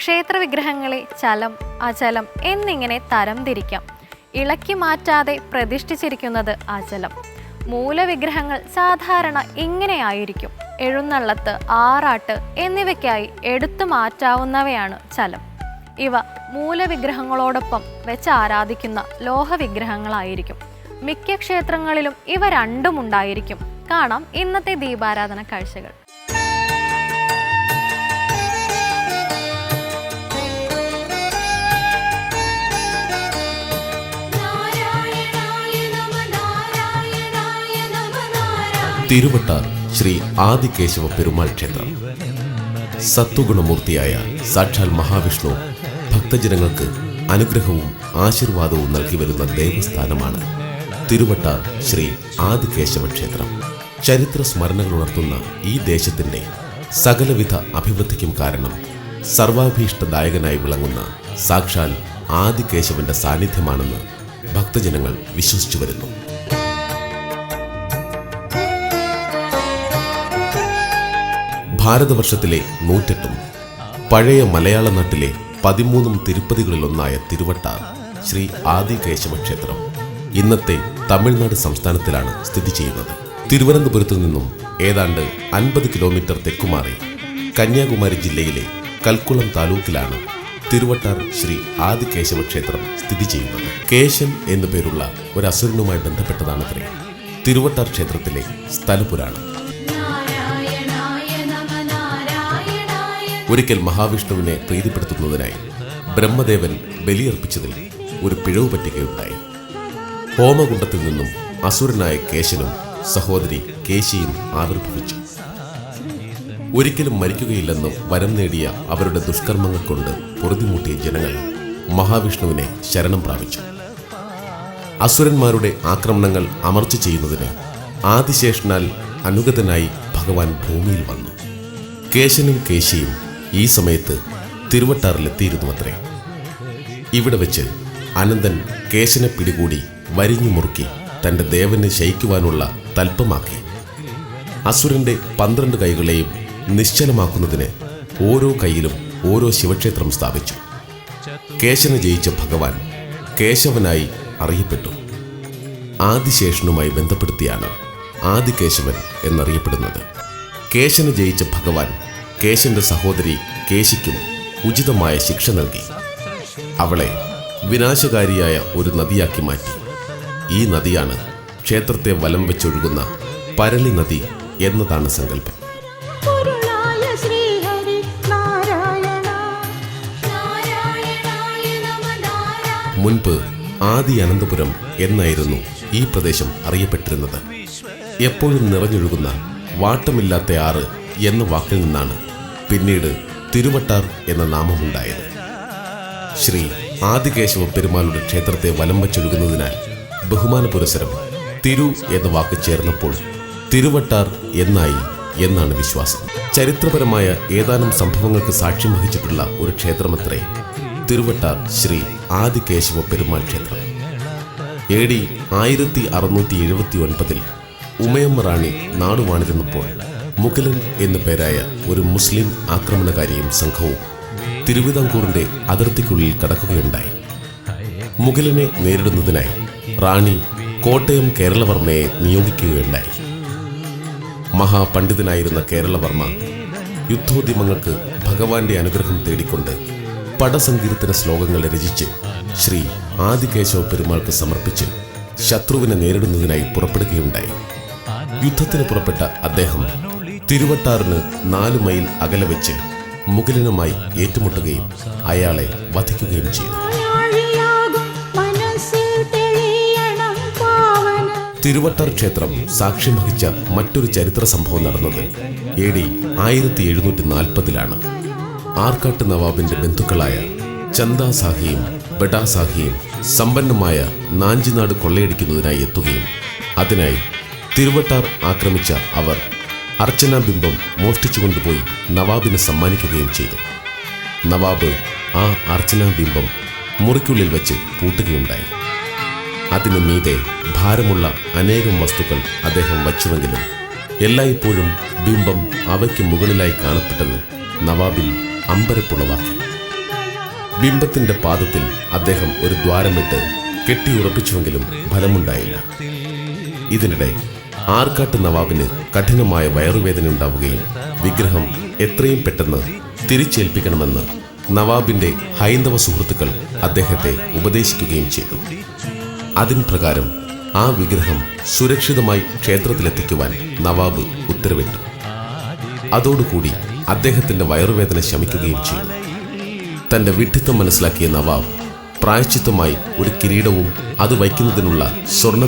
ക്ഷേത്ര വിഗ്രഹങ്ങളെ ചലം അചലം എന്നിങ്ങനെ തരംതിരിക്കാം. ഇളക്കി മാറ്റാതെ പ്രതിഷ്ഠിച്ചിരിക്കുന്നത് അചലം. മൂലവിഗ്രഹങ്ങൾ സാധാരണ ഇങ്ങനെയായിരിക്കും. എഴുന്നള്ളത്ത് ആറാട്ട് എന്നിവയ്ക്കായി എടുത്തു മാറ്റാവുന്നവയാണ് ചലം. ഇവ മൂലവിഗ്രഹങ്ങളോടൊപ്പം വെച്ച് ആരാധിക്കുന്ന ലോഹവിഗ്രഹങ്ങളായിരിക്കും. മിക്ക ക്ഷേത്രങ്ങളിലും ഇവ രണ്ടും ഉണ്ടായിരിക്കും കാണാം ഇന്നത്തെ ദീപാരാധന കാഴ്ചകൾ. തിരുവട്ടാർ ശ്രീ ആദികേശവ പെരുമാൾ ക്ഷേത്രം. സത്വഗുണമൂർത്തിയായ സാക്ഷാൽ മഹാവിഷ്ണു ഭക്തജനങ്ങൾക്ക് അനുഗ്രഹവും ആശീർവാദവും നൽകി വരുന്ന ദേവസ്ഥാനമാണ് തിരുവട്ടാർ ശ്രീ ആദികേശവ ക്ഷേത്രം. ചരിത്ര സ്മരണകൾ ഉണർത്തുന്ന ഈ ദേശത്തിന്റെ സകലവിധ അഭിവൃദ്ധിക്കും കാരണം സർവാഭീഷ്ടദായകനായി വിളങ്ങുന്ന സാക്ഷാൽ ആദികേശവന്റെ സാന്നിധ്യമാണെന്ന് ഭക്തജനങ്ങൾ വിശ്വസിച്ചു വരുന്നു. ഭാരതവർഷത്തിലെ നൂറ്റെട്ടും പഴയ മലയാള നാട്ടിലെ പതിമൂന്നും തിരുപ്പതികളിലൊന്നായ തിരുവട്ടാർ ശ്രീ ആദികേശവ ക്ഷേത്രം ഇന്നത്തെ തമിഴ്നാട് സംസ്ഥാനത്തിലാണ് സ്ഥിതി ചെയ്യുന്നത്. തിരുവനന്തപുരത്തു നിന്നും ഏതാണ്ട് അൻപത് കിലോമീറ്റർ തെക്കുമാറി കന്യാകുമാരി ജില്ലയിലെ കൽക്കുളം താലൂക്കിലാണ് തിരുവട്ടാർ ശ്രീ ആദികേശവ ക്ഷേത്രം സ്ഥിതി ചെയ്യുന്നത്. കേശൻ എന്നു പേരുള്ള ഒരു അസുരനുമായി ബന്ധപ്പെട്ടതാണത്രേ. തിരുവട്ടാർ ക്ഷേത്രത്തിലെ സ്ഥലപുരാണം. ഒരിക്കൽ മഹാവിഷ്ണുവിനെ പ്രീതിപ്പെടുത്തുന്നതിനായി ബ്രഹ്മദേവൻ ബലിയർപ്പിച്ചതിൽ ഒരു പിഴവ് പറ്റുകയുണ്ടായി. ഹോമകുണ്ടത്തിൽ നിന്നും അസുരനായ കേശനും സഹോദരി കേശിയും ആവിർഭവിച്ചു. ഒരിക്കലും മരിക്കുകയില്ലെന്നും വരം നേടിയ അവരുടെ ദുഷ്കർമ്മങ്ങൾ കൊണ്ട് പൊറുതിമുട്ടിയ ജനങ്ങൾ മഹാവിഷ്ണുവിനെ ശരണം പ്രാപിച്ചു. അസുരന്മാരുടെ ആക്രമണങ്ങൾ അമർച്ച ചെയ്യുന്നതിന് ആദിശേഷനാൽ അനുഗതനായി ഭഗവാൻ ഭൂമിയിൽ വന്നു. കേശനും കേശിയും ഈ സമയത്ത് തിരുവട്ടാറിലെത്തിയിരുന്നു അത്രേ ഇവിടെ വെച്ച് അനന്തൻ കേശനെ പിടികൂടി വരിഞ്ഞു മുറുക്കി തന്റെ ദേവനെ ശയിക്കുവാനുള്ള തൽപ്പമാക്കി. അസുരന്റെ പന്ത്രണ്ട് കൈകളെയും നിശ്ചലമാക്കുന്നതിന് ഓരോ കൈയിലും ഓരോ ശിവക്ഷേത്രം സ്ഥാപിച്ചു. കേശനെ ജയിച്ച ഭഗവാൻ കേശവനായി അറിയപ്പെട്ടു. ആദിശേഷനുമായി ബന്ധപ്പെടുത്തിയാണ് ആദികേശവൻ എന്നറിയപ്പെടുന്നത്. കേശന് ജയിച്ച ഭഗവാൻ കേശന്റെ സഹോദരി കേശിക്കും ഉചിതമായ ശിക്ഷ നൽകി. അവളെ വിനാശകാരിയായ ഒരു നദിയാക്കി മാറ്റി. ഈ നദിയാണ് ക്ഷേത്രത്തെ വലം വെച്ചൊഴുകുന്ന പരളി നദി എന്നതാണ് സങ്കല്പം. മുൻപ് ആദി അനന്തപുരം എന്നായിരുന്നു ഈ പ്രദേശം അറിയപ്പെട്ടിരുന്നത്. എപ്പോഴും നിറഞ്ഞൊഴുകുന്ന വാട്ടമില്ലാത്ത ആറ് എന്ന വാക്കിൽ നിന്നാണ് പിന്നീട് തിരുവട്ടാർ എന്ന നാമമുണ്ടായത്. ശ്രീ ആദികേശവ പെരുമാളുടെ ക്ഷേത്രത്തെ വലം വച്ചൊഴുകുന്നതിനാൽ ബഹുമാന പുരസരം തിരു എന്ന വാക്ക് ചേർന്നപ്പോൾ തിരുവട്ടാർ എന്നായി എന്നാണ് വിശ്വാസം. ചരിത്രപരമായ ഏതാനും സംഭവങ്ങൾക്ക് സാക്ഷ്യം വഹിച്ചിട്ടുള്ള ഒരു ക്ഷേത്രമത്രേ തിരുവട്ടാർ ശ്രീ ആദികേശവ പെരുമാൾ ക്ഷേത്രം. എ ഡി ആയിരത്തി അറുന്നൂറ്റി എഴുപത്തി ഒൻപതിൽ ഉമയമ്മ റാണി നാടുവാണിരുന്നപ്പോൾ മുഗലൻ എന്നു പേരായ ഒരു മുസ്ലിം ആക്രമണകാരിയും സംഘവും തിരുവിതാംകൂറിന്റെ അതിർത്തിക്കുള്ളിൽ കടക്കുകയുണ്ടായി. മുഗലനെ നേരിടുന്നതിനായി റാണി കോട്ടയം കേരളവർമ്മയെ നിയോഗിക്കുകയുണ്ടായി. മഹാപണ്ഡിതനായിരുന്ന കേരളവർമ്മ യുദ്ധോദ്യമങ്ങൾക്ക് ഭഗവാന്റെ അനുഗ്രഹം തേടിക്കൊണ്ട് പടസങ്കീർത്തന ശ്ലോകങ്ങൾ രചിച്ച് ശ്രീ ആദികേശവ പെരുമാൾക്ക് സമർപ്പിച്ച് ശത്രുവിനെ നേരിടുന്നതിനായി പുറപ്പെടുകയുണ്ടായി. യുദ്ധത്തിന് പുറപ്പെട്ട അദ്ദേഹം തിരുവട്ടാറിന് നാല് മൈൽ അകലെ വെച്ച് മുഗലനുമായി ഏറ്റുമുട്ടുകയും അയാളെ വധിക്കുകയും ചെയ്തു. തിരുവട്ടർ ക്ഷേത്രം സാക്ഷ്യം വഹിച്ച മറ്റൊരു ചരിത്ര സംഭവം നടന്നത് എ ഡി ആയിരത്തി എഴുന്നൂറ്റി നാൽപ്പതിലാണ്. ആർക്കാട്ട് നവാബിന്റെ ബന്ധുക്കളായ ചന്ദ സാഹിയും ബഡാ സാഹിയും സമ്പന്നമായ നാഞ്ചിനാട് കൊള്ളയടിക്കുന്നതിനായി എത്തുകയും അതിനായി തിരുവട്ടാർ ആക്രമിച്ച അവർ അർച്ചനാ ബിംബം മോഷ്ടിച്ചു കൊണ്ടുപോയി നവാബിന് സമ്മാനിക്കുകയും ചെയ്തു. നവാബ് ആ അർച്ചന ബിംബം മുറിക്കുള്ളിൽ വെച്ച് പൂട്ടുകയുണ്ടായി. അതിനു മീതെ ഭാരമുള്ള അനേകം വസ്തുക്കൾ അദ്ദേഹം വച്ചുവെങ്കിലും എല്ലായ്പ്പോഴും ബിംബം അവയ്ക്ക് മുകളിലായി കാണപ്പെട്ടത് നവാബിൽ അമ്പരപ്പുളവാക്കി. ബിംബത്തിന്റെ പാദത്തിൽ അദ്ദേഹം ഒരു ദ്വാരമിട്ട് കെട്ടിയുറപ്പിച്ചുവെങ്കിലും ഫലമുണ്ടായില്ല. ഇതിനിടെ ആർക്കാട്ട് നവാബിന് കഠിനമായ വയറുവേദന ഉണ്ടാവുകയും വിഗ്രഹം എത്രയും പെട്ടെന്ന് തിരിച്ചേൽപ്പിക്കണമെന്ന് നവാബിന്റെ ഹൈന്ദവ സുഹൃത്തുക്കൾ അദ്ദേഹത്തെ ഉപദേശിക്കുകയും ചെയ്തു. അതിൻ പ്രകാരം ആ വിഗ്രഹം സുരക്ഷിതമായി ക്ഷേത്രത്തിലെത്തിക്കുവാൻ നവാബ് ഉത്തരവിട്ടു. അതോടുകൂടി അദ്ദേഹത്തിന്റെ വയറുവേദന ശമിക്കുകയും ചെയ്തു. തന്റെ വിഡ്ഢിത്തം മനസ്സിലാക്കിയ നവാബ് പ്രായച്ചിത്തമായി ഒരു കിരീടവും അത് വയ്ക്കുന്നതിനുള്ള സ്വർണ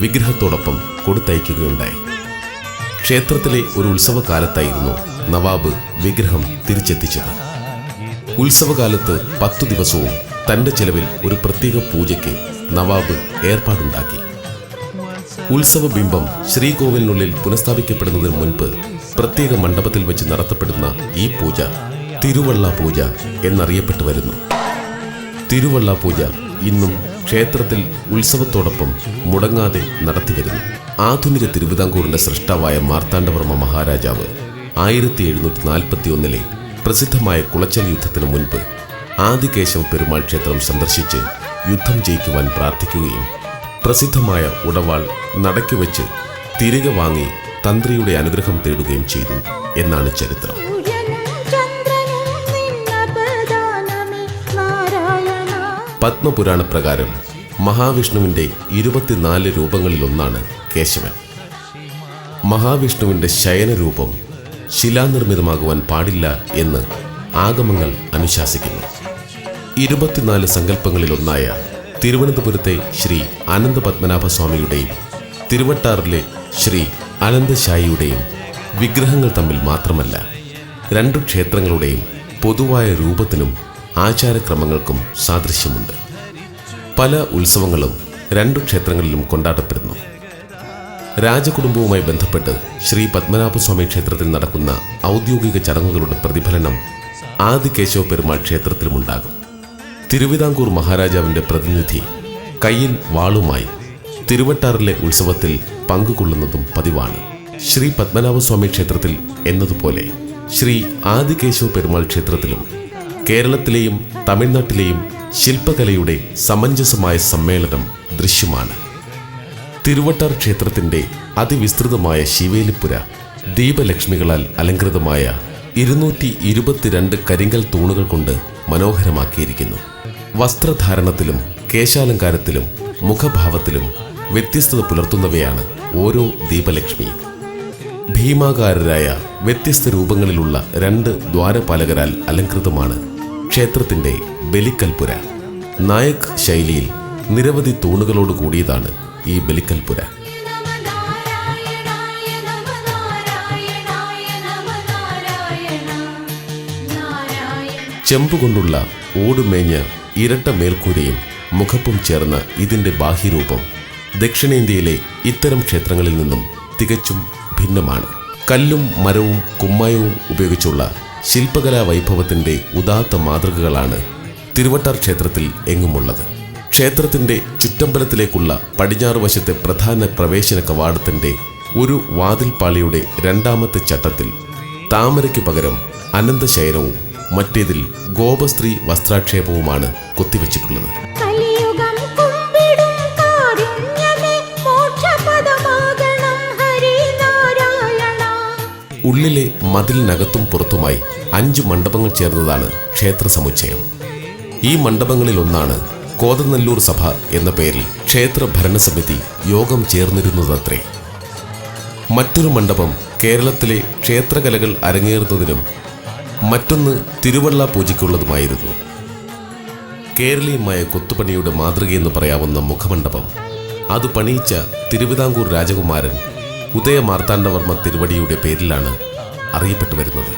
വിഗ്രഹത്തോടൊപ്പം കൊടുത്തയക്കുകയുണ്ടായി. ക്ഷേത്രത്തിലെ ഒരു ഉത്സവകാലത്തായിരുന്നു നവാബ് വിഗ്രഹം തിരിച്ചെത്തിച്ചത്. ഉത്സവകാലത്ത് പത്തു ദിവസവും തന്റെ ചെലവിൽ ഒരു പ്രത്യേക പൂജയ്ക്ക് നവാബ് ഏർപ്പാടുണ്ടാക്കി. ഉത്സവ ബിംബം ശ്രീകോവിലിനുള്ളിൽ പുനഃസ്ഥാപിക്കപ്പെടുന്നതിന് മുൻപ് പ്രത്യേക മണ്ഡപത്തിൽ വെച്ച് നടത്തപ്പെടുന്ന ഈ പൂജ തിരുവള്ള പൂജ എന്നറിയപ്പെട്ടു വരുന്നു. തിരുവള്ള പൂജ ഇന്നും ക്ഷേത്രത്തിൽ ഉത്സവത്തോടൊപ്പം മുടങ്ങാതെ നടത്തിവരുന്നു ആധുനിക തിരുവിതാംകൂറിന്റെ സൃഷ്ടാവായ മാർത്താണ്ഡവർമ്മ മഹാരാജാവ് ആയിരത്തി എഴുന്നൂറ്റി നാൽപ്പത്തി ഒന്നിലെ പ്രസിദ്ധമായ കുളച്ചൽ യുദ്ധത്തിനു മുൻപ് ആദികേശവ പെരുമാൾ ക്ഷേത്രം സന്ദർശിച്ച് യുദ്ധം ജയിക്കുവാൻ പ്രാർത്ഥിക്കുകയും പ്രസിദ്ധമായ ഉടവാൾ നടയ്ക്കു വെച്ച് തിരികെ വാങ്ങി തന്ത്രിയുടെ അനുഗ്രഹം തേടുകയും ചെയ്തു എന്നാണ് ചരിത്രം. പത്മപുരാണ പ്രകാരം മഹാവിഷ്ണുവിന്റെ ഇരുപത്തിനാല് രൂപങ്ങളിലൊന്നാണ് കേശവൻ. മഹാവിഷ്ണുവിന്റെ ശയനരൂപം ശിലാനിർമ്മിതമാകുവാൻ പാടില്ല എന്ന് ആഗമങ്ങൾ അനുശാസിക്കുന്നു. ഇരുപത്തിനാല് സങ്കല്പങ്ങളിലൊന്നായ തിരുവനന്തപുരത്തെ ശ്രീ അനന്തപത്മനാഭസ്വാമിയുടെയും തിരുവട്ടാറിലെ ശ്രീ അനന്തശായിയുടെയും വിഗ്രഹങ്ങൾ തമ്മിൽ മാത്രമല്ല രണ്ടു ക്ഷേത്രങ്ങളുടെയും പൊതുവായ രൂപത്തിനും ആചാരക്രമങ്ങൾക്കും സാദൃശ്യമുണ്ട്. പല ഉത്സവങ്ങളും രണ്ടു ക്ഷേത്രങ്ങളിലും കൊണ്ടാടപ്പെടുന്നു. രാജകുടുംബവുമായി ബന്ധപ്പെട്ട് ശ്രീ പത്മനാഭസ്വാമി ക്ഷേത്രത്തിൽ നടക്കുന്ന ഔദ്യോഗിക ചടങ്ങുകളുടെ പ്രതിഫലനം ആദി ആദികേശവ പെരുമാൾ ക്ഷേത്രത്തിലുമുണ്ടാകും. തിരുവിതാംകൂർ മഹാരാജാവിന്റെ പ്രതിനിധി കയ്യിൽ വാളുമായി തിരുവട്ടാറിലെ ഉത്സവത്തിൽ പങ്കുകൊള്ളുന്നതും പതിവാണ്. ശ്രീ പത്മനാഭസ്വാമി ക്ഷേത്രത്തിൽ എന്നതുപോലെ ശ്രീ ആദികേശവ പെരുമാൾ ക്ഷേത്രത്തിലും കേരളത്തിലെയും തമിഴ്നാട്ടിലെയും ശില്പകലയുടെ സമഞ്ജസമായ സമ്മേളനം ദൃശ്യമാണ്. തിരുവട്ടാർ ക്ഷേത്രത്തിന്റെ അതിവിസ്തൃതമായ ശിവേലിപ്പുര ദീപലക്ഷ്മികളാൽ അലങ്കൃതമായ ഇരുന്നൂറ്റി ഇരുപത്തിരണ്ട് കരിങ്കൽ തൂണുകൾ കൊണ്ട് മനോഹരമാക്കിയിരിക്കുന്നു. വസ്ത്രധാരണത്തിലും കേശാലങ്കാരത്തിലും മുഖഭാവത്തിലും വ്യത്യസ്തത പുലർത്തുന്നവയാണ് ഓരോ ദീപലക്ഷ്മിയും ഭീമാകാരരായ വ്യത്യസ്ത രൂപങ്ങളിലുള്ള രണ്ട് ദ്വാരപാലകരാൽ അലങ്കൃതമാണ് ക്ഷേത്രത്തിന്റെ ബലിക്കൽപുര നായക് ശൈലിയിൽ നിരവധി തൂണുകളോട് കൂടിയതാണ് ഈ ബലിക്കൽപുര ചെമ്പുകൊണ്ടുള്ള ഓടുമേഞ്ഞ ഇരട്ട മേൽക്കൂരയും മുഖപ്പും ചേർന്ന ഇതിന്റെ ബാഹ്യരൂപം ദക്ഷിണേന്ത്യയിലെ ഇത്തരം ക്ഷേത്രങ്ങളിൽ നിന്നും തികച്ചും ഭിന്നമാണ്. കല്ലും മരവും കുമ്മായവും ഉപയോഗിച്ചുള്ള ശില്പകലാ വൈഭവത്തിന്റെ ഉദാത്ത മാതൃകകളാണ് തിരുവട്ടാർ ക്ഷേത്രത്തിൽ എങ്ങുമുള്ളത്. ക്ഷേത്രത്തിന്റെ ചുറ്റമ്പലത്തിലേക്കുള്ള പടിഞ്ഞാറ് വശത്തെ പ്രധാന പ്രവേശന കവാടത്തിന്റെ ഒരു വാതിൽപ്പാളിയുടെ രണ്ടാമത്തെ ചട്ടത്തിൽ താമരയ്ക്ക് പകരം അനന്തശയനവും മറ്റേതിൽ ഗോപസ്ത്രീ വസ്ത്രാക്ഷേപവുമാണ് കൊത്തിവെച്ചിട്ടുള്ളത്. ഉള്ളിലെ മതിലിനകത്തും പുറത്തുമായി അഞ്ച് മണ്ഡപങ്ങൾ ചേർന്നതാണ് ക്ഷേത്ര സമുച്ചയം. ഈ മണ്ഡപങ്ങളിലൊന്നാണ് കോതനല്ലൂർ സഭ എന്ന പേരിൽ ക്ഷേത്ര ഭരണസമിതി യോഗം ചേർന്നിരുന്നതത്രേ. മറ്റൊരു മണ്ഡപം കേരളത്തിലെ ക്ഷേത്രകലകൾ അരങ്ങേറുന്നതിനും മറ്റൊന്ന് തിരുവള്ള പൂജയ്ക്കുള്ളതുമായിരുന്നു. കേരളീയമായ കൊത്തുപണിയുടെ മാതൃകയെന്ന് പറയാവുന്ന മുഖമണ്ഡപം അത് പണിയിച്ച തിരുവിതാംകൂർ രാജകുമാരൻ ഉദയമാർത്താണ്ഡവർമ്മ തിരുവടിയുടെ പേരിലാണ് അറിയപ്പെട്ടു വരുന്നത്.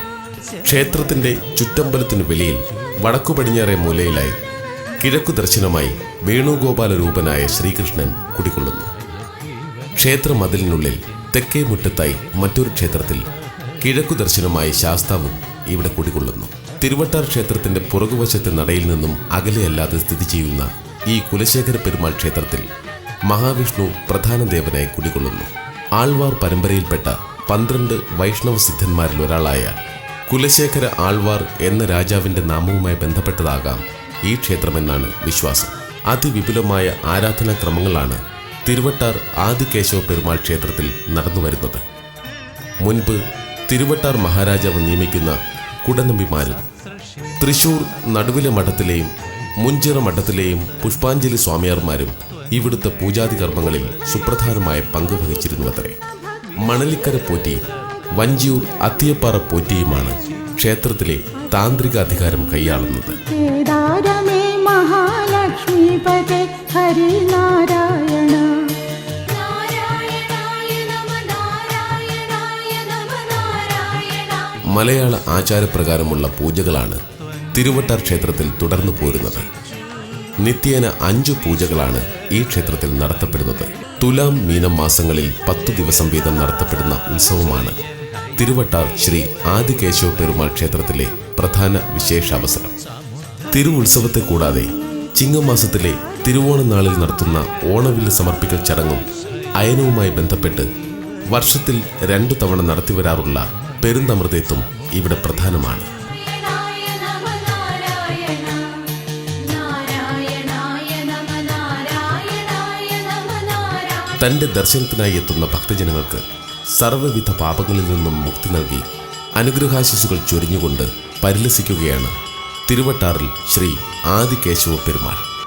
ക്ഷേത്രത്തിന്റെ ചുറ്റമ്പലത്തിനു വെളിയിൽ വടക്കു പടിഞ്ഞാറെ മൂലയിലായി കിഴക്കു ദർശനമായി വേണുഗോപാല രൂപനായ ശ്രീകൃഷ്ണൻ കുടികൊള്ളുന്നു. ക്ഷേത്ര മതിലിനുള്ളിൽ തെക്കേ മുറ്റത്തായി മറ്റൊരു ക്ഷേത്രത്തിൽ കിഴക്കു ദർശനമായി ശാസ്താവും ഇവിടെ കുടികൊള്ളുന്നു. തിരുവട്ടാർ ക്ഷേത്രത്തിന്റെ പുറകുവശത്തെ നടയിൽ നിന്നും അകലെയല്ലാതെ സ്ഥിതി ചെയ്യുന്ന ഈ കുലശേഖര പെരുമാൾ ക്ഷേത്രത്തിൽ മഹാവിഷ്ണു പ്രധാന ദേവനായി കുടികൊള്ളുന്നു. ആൾവാർ പരമ്പരയിൽപ്പെട്ട പന്ത്രണ്ട് വൈഷ്ണവ സിദ്ധന്മാരിൽ ഒരാളായ കുലശേഖര ആൾവാർ എന്ന രാജാവിന്റെ നാമവുമായി ബന്ധപ്പെട്ടതാകാം ഈ ക്ഷേത്രമെന്നാണ് വിശ്വാസം. അതിവിപുലമായ ആരാധനാക്രമങ്ങളാണ് തിരുവട്ടാർ ആദികേശവ പെരുമാൾ ക്ഷേത്രത്തിൽ നടന്നുവരുന്നത് മുൻപ് തിരുവട്ടാർ മഹാരാജാവ് നിയമിക്കുന്ന കുടനമ്പിമാരും തൃശൂർ നടുവിലെ മഠത്തിലെയും മുഞ്ചിറ മഠത്തിലെയും പുഷ്പാഞ്ജലി സ്വാമിയാർമാരും ഇവിടുത്തെ പൂജാതി കർമ്മങ്ങളിൽ സുപ്രധാനമായ പങ്ക് വഹിച്ചിരുന്നുവത്രേ. മണലിക്കര പോറ്റി വഞ്ചിയൂർ അത്തിയപ്പാറ പോറ്റിയുമാണ് ക്ഷേത്രത്തിലെ താന്ത്രിക അധികാരം കൈയാളുന്നത്. മലയാള ആചാരപ്രകാരമുള്ള പൂജകളാണ് തിരുവട്ടാർ ക്ഷേത്രത്തിൽ തുടർന്നു പോരുന്നത്. നിത്യേന അഞ്ചു പൂജകളാണ് ഈ ക്ഷേത്രത്തിൽ നടത്തപ്പെടുന്നത്. തുലാം മീനം മാസങ്ങളിൽ പത്തു ദിവസം വീതം നടത്തപ്പെടുന്ന ഉത്സവമാണ്. തിരുവട്ടാർ ശ്രീ ആദികേശവ പെരുമാൾ ക്ഷേത്രത്തിലെ പ്രധാന വിശേഷാവസരം. തിരു ഉത്സവത്തെ കൂടാതെ ചിങ്ങമാസത്തിലെ തിരുവോണ നാളിൽ നടത്തുന്ന ഓണവില്ല് സമർപ്പിക്കൽ ചടങ്ങും അയനവുമായി ബന്ധപ്പെട്ട് വർഷത്തിൽ രണ്ടു തവണ നടത്തിവരാറുള്ള പെരുന്തമൃതത്വം ഇവിടെ പ്രധാനമാണ്. തന്റെ ദർശനത്തിനായി എത്തുന്ന ഭക്തജനങ്ങൾക്ക് സർവവിധ പാപങ്ങളിൽ നിന്നും മുക്തി നൽകി അനുഗ്രഹാശിസുകൾ ചൊരിഞ്ഞുകൊണ്ട് പരിലസിക്കുകയാണ്. തിരുവട്ടാറിൽ ശ്രീ ആദികേശവ പെരുമാൾ.